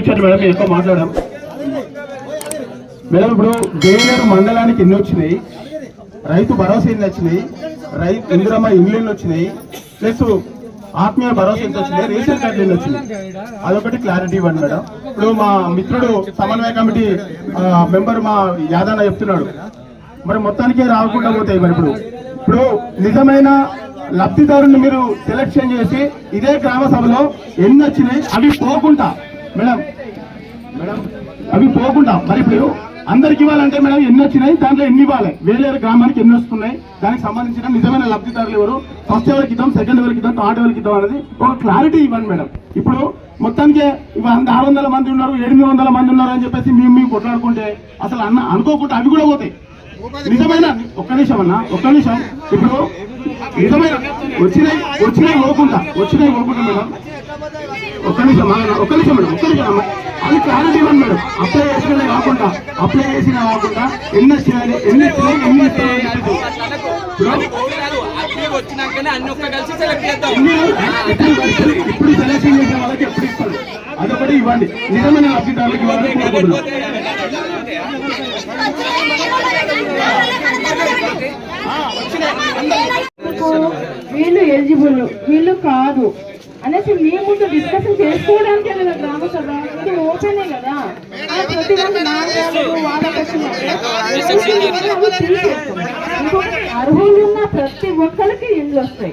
ఇచ్చారు మేడం ఎక్కువ మాట్లాడాం మేడం ఇప్పుడు వేలేరు మండలానికి ఎన్ని వచ్చినాయి రైతు భరోసా ఎన్ని వచ్చినాయి రైతు ఇందిరమ్మ ఇండ్లు ఎన్ని వచ్చినాయి ప్లస్ ఆత్మీయ భరోసా ఎంత వచ్చింది రేషన్ కార్డు ఎన్ని వచ్చినాయి. అదొకటి క్లారిటీ ఇవ్వండి మేడం. ఇప్పుడు మా మిత్రుడు సమన్వయ కమిటీ మెంబర్ మా యాదన్న చెప్తున్నాడు. మరి మొత్తానికే రాకుండా పోతాయి మరి ఇప్పుడు. ఇప్పుడు నిజమైన లబ్ధిదారుని మీరు సెలెక్షన్ చేసి ఇదే గ్రామ సభలో ఎన్ని వచ్చినాయి అవి పోకుండా మేడం మేడం అవి పోకుండా మరి ఇప్పుడు అందరికి ఇవ్వాలంటే మేడం ఎన్ని వచ్చినాయి? దాంట్లో ఎన్ని ఇవ్వాలి? వేలేరు గ్రామానికి ఎన్ని వస్తున్నాయి? దానికి సంబంధించిన నిజమైన లబ్ధిదారులు ఎవరు? ఫస్ట్ ఎవరికి ఇద్దాం సెకండ్ ఎవరికి ఇద్దాం థర్డ్ ఎవరికి ఇద్దాం అనేది ఒక క్లారిటీ ఇవ్వండి మేడం. ఇప్పుడు మొత్తానికి ఇవి ఆరు వందల మంది ఉన్నారు ఎనిమిది వందల మంది ఉన్నారు అని చెప్పేసి మేము మేము కొట్లాడుకుంటే అసలు అన్న అనుకోకుండా అవి కూడా పోతాయి. నిజమైన ఒక్క నిమిషం అన్న ఒక్క నిమిషం. ఇప్పుడు నిజమైన వచ్చినాయి వచ్చినాయి పోకుండా వచ్చినాయి పోకుండా మేడం. ఒక నిమిషం ఒక నిమిషం మేడం ఒక నిమిషం అమ్మ. అది క్లారిటీ ఇవ్వండి మేడం అప్లై చేసినదే కాకుండా అప్లై చేసిన కాకుండా ఎన్ని చేయాలి ఎన్ని వచ్చినాయి ఎన్ని ఇస్తున్నాయి ఇప్పుడు అన్ని వచ్చినాకనే సెలెక్షన్ చేసిన వాళ్ళకి ఎప్పుడు ఇస్తారు అదొకటి ఇవ్వండి నిజమైన అభ్యర్థులకి వీళ్ళు ఎలిజిబుల్ వీళ్ళు కాదు అనేసి మీ ముందు డిస్కషన్ చేసుకోవడానికే కదా గ్రామ సభ. ఇది ఓపెనే కదా. ప్రతి ఒక్క తీసేస్తాం. ఇంకొకటి అర్హులు ఉన్న ప్రతి ఒక్కరికి ఇల్లు వస్తాయి.